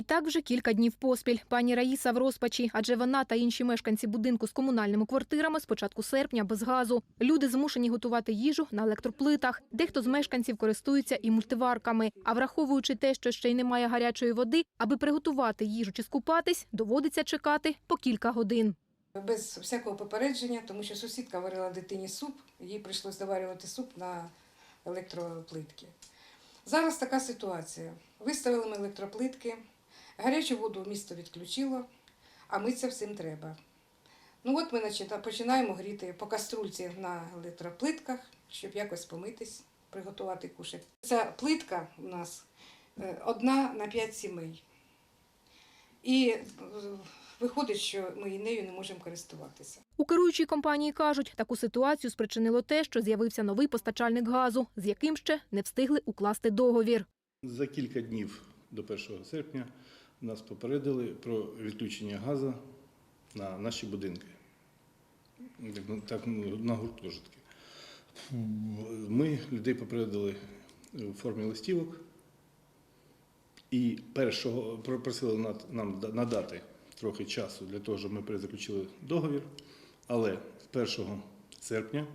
І так вже кілька днів поспіль. Пані Раїса в розпачі, адже вона та інші мешканці будинку з комунальними квартирами з початку серпня без газу. Люди змушені готувати їжу на електроплитах. Дехто з мешканців користується і мультиварками. А враховуючи те, що ще й немає гарячої води, аби приготувати їжу чи скупатись, доводиться чекати по кілька годин. Без всякого попередження, тому що сусідка варила дитині суп, їй прийшлось доварювати суп на електроплитки. Зараз така ситуація. Виставили ми електроплитки, гарячу воду місто відключило, а митися всім треба. Ну от ми починаємо гріти по каструльці на електроплитках, щоб якось помитись, приготувати кушать. Ця плитка у нас е, одна на п'ять сімей. І е, виходить, що ми нею не можемо користуватися. У керуючій компанії кажуть, таку ситуацію спричинило те, що з'явився новий постачальник газу, з яким ще не встигли укласти договір. За кілька днів до 1 серпня нас попередили про відключення газу на наші будинки. Так, ну, ну, на гуртожитки. Ми людей попередили у формі листівок і першого просили нам надати трохи часу для того, щоб ми перезаключили договір. Але 1 серпня,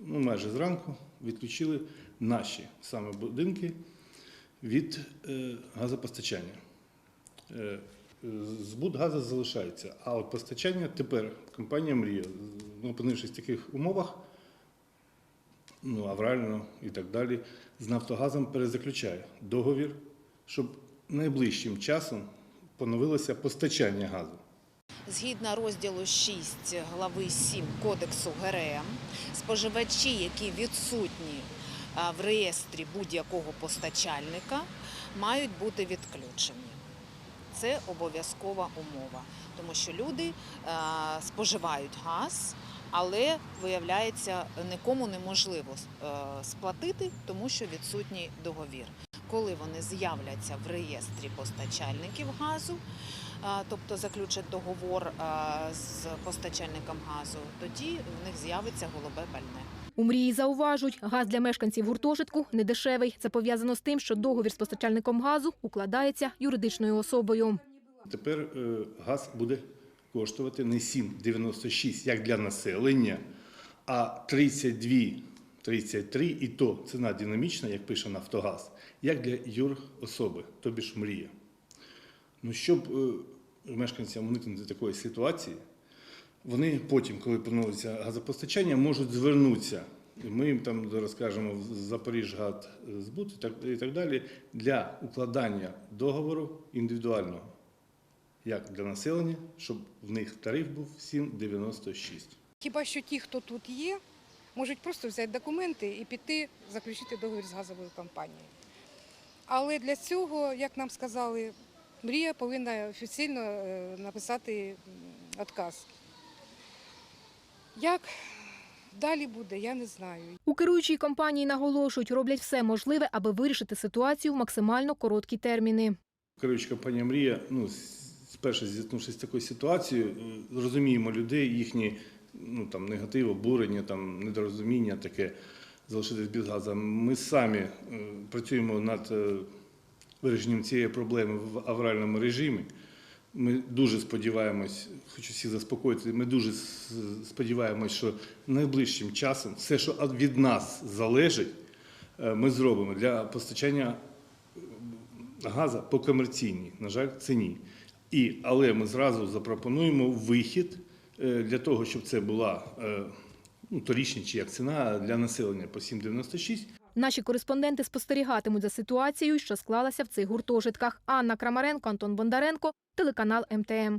ну майже зранку, відключили наші саме будинки від е, газопостачання. Е, збут газу залишається, а от постачання тепер компанія Мрія, ну, опинившись в таких умовах, ну, аврально і так далі, з Нафтогазом перезаключає договір, щоб найближчим часом поновилося постачання газу. Згідно розділу 6 глави 7 Кодексу ГРМ, споживачі, які відсутні в реєстрі будь-якого постачальника, мають бути відключені. Це обов'язкова умова, тому що люди споживають газ, але виявляється, нікому неможливо е, сплатити, тому що відсутній договір. Коли вони з'являться в реєстрі постачальників газу, тобто заключать договор з постачальником газу, тоді в них з'явиться голубе пальне. У мрії зауважують, газ для мешканців гуртожитку не дешевий. Це пов'язано з тим, що договір з постачальником газу укладається юридичною особою. Тепер е, газ буде коштувати не 7,96 як для населення, а 32,33 і то ціна динамічна, як пише Нафтогаз, як для юрособи, тобі ж мрія. Ну, щоб е, мешканцям уникнути такої ситуації, вони потім, коли поновиться газопостачання, можуть звернутися. Ми їм там розкажемо в Запоріжгад збут і так, далі для укладання договору індивідуального, як для населення, щоб в них тариф був 7,96. Хіба що ті, хто тут є, можуть просто взяти документи і піти заключити договір з газовою компанією. Але для цього, як нам сказали, мрія повинна офіційно е, написати м, отказ. Як далі буде, я не знаю. У керуючій компанії наголошують, роблять все можливе, аби вирішити ситуацію в максимально короткі терміни. Керуюча компанія Мрія, ну, спершу зіткнувшись з такою ситуацією, е, розуміємо людей, їхні ну, там, негатив, обурення, там, недорозуміння таке залишитись без газу. Ми самі е, працюємо над е, вирішенням цієї проблеми в авральному режимі. Ми дуже сподіваємось, хочу всіх заспокоїти, ми дуже сподіваємось, що найближчим часом все, що від нас залежить, е, ми зробимо для постачання газу по комерційній, на жаль, ціні. І, але ми зразу запропонуємо вихід е, для того, щоб це була е, ну, торічня чи як ціна для населення по 7,96. Наші кореспонденти спостерігатимуть за ситуацією, що склалася в цих гуртожитках. Анна Крамаренко, Антон Бондаренко, телеканал МТМ.